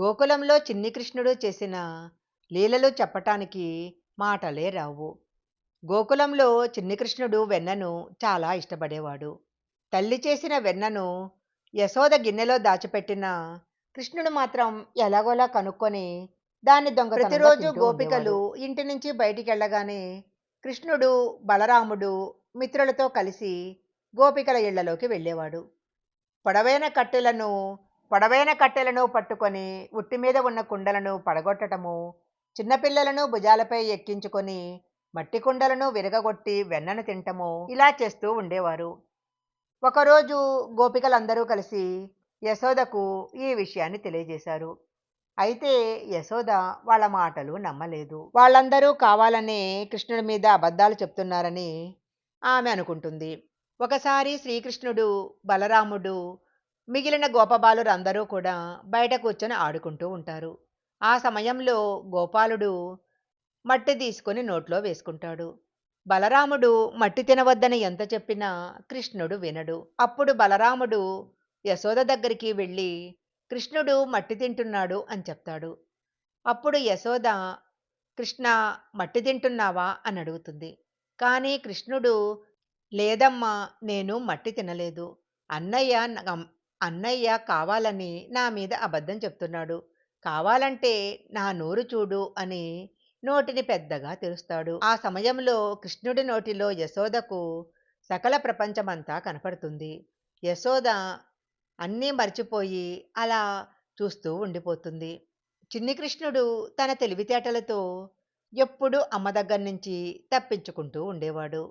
గోకులంలో చిన్ని కృష్ణుడు చేసిన లీలలు చెప్పటానికి మాటలే రావు. గోకులంలో చిన్ని కృష్ణుడు వెన్నను చాలా ఇష్టపడేవాడు. తల్లి చేసిన వెన్నను యశోద గిన్నెలో దాచిపెట్టిన కృష్ణుడు మాత్రం ఎలాగోలా కనుక్కొని దాన్ని దొంగ ప్రతిరోజు గోపికలు ఇంటి నుంచి బయటికి వెళ్ళగానే కృష్ణుడు బలరాముడు మిత్రులతో కలిసి గోపికల ఇళ్ళలోకి వెళ్ళేవాడు. పొడవైన కట్టెలను పొడవైన కట్టెలను పట్టుకొని ఉట్టి మీద ఉన్న కుండలను పడగొట్టటము చిన్నపిల్లలను భుజాలపై ఎక్కించుకొని మట్టి కుండలను విరగగొట్టి వెన్నను తింటము ఇలా చేస్తూ ఉండేవారు. ఒకరోజు గోపికలందరూ కలిసి యశోదకు ఈ విషయాన్ని తెలియజేశారు. అయితే యశోద వాళ్ళ మాటలు నమ్మలేదు. వాళ్ళందరూ కావాలనే కృష్ణుడి మీద అబద్ధాలు చెప్తున్నారని ఆమె అనుకుంటుంది. ఒకసారి శ్రీకృష్ణుడు బలరాముడు మిగిలిన గోపబాలురు అందరూ కూడా బయట కూర్చొని ఆడుకుంటూ ఉంటారు. ఆ సమయంలో గోపాలుడు మట్టి తీసుకొని నోట్లో వేసుకుంటాడు. బలరాముడు మట్టి తినవద్దని ఎంత చెప్పినా కృష్ణుడు వినడు. అప్పుడు బలరాముడు యశోద దగ్గరికి వెళ్ళి కృష్ణుడు మట్టి తింటున్నాడు అని చెప్తాడు. అప్పుడు యశోద కృష్ణ మట్టి తింటున్నావా? అని అడుగుతుంది. కానీ కృష్ణుడు లేదమ్మా నేను మట్టి తినలేదు. అన్నయ్య అన్నయ్య కావాలని నా మీద అబద్ధం చెప్తున్నాడు. కావాలంటే నా నోరు చూడు అని నోటిని పెద్దగా తెరుస్తాడు. ఆ సమయంలో కృష్ణుడి నోటిలో యశోదకు సకల ప్రపంచమంతా కనపడుతుంది. యశోద అన్నీ మర్చిపోయి అలా చూస్తూ ఉండిపోతుంది. చిన్ని కృష్ణుడు తన తెలివితేటలతో ఎప్పుడూ అమ్మ దగ్గర నుంచి తప్పించుకుంటూ ఉండేవాడు.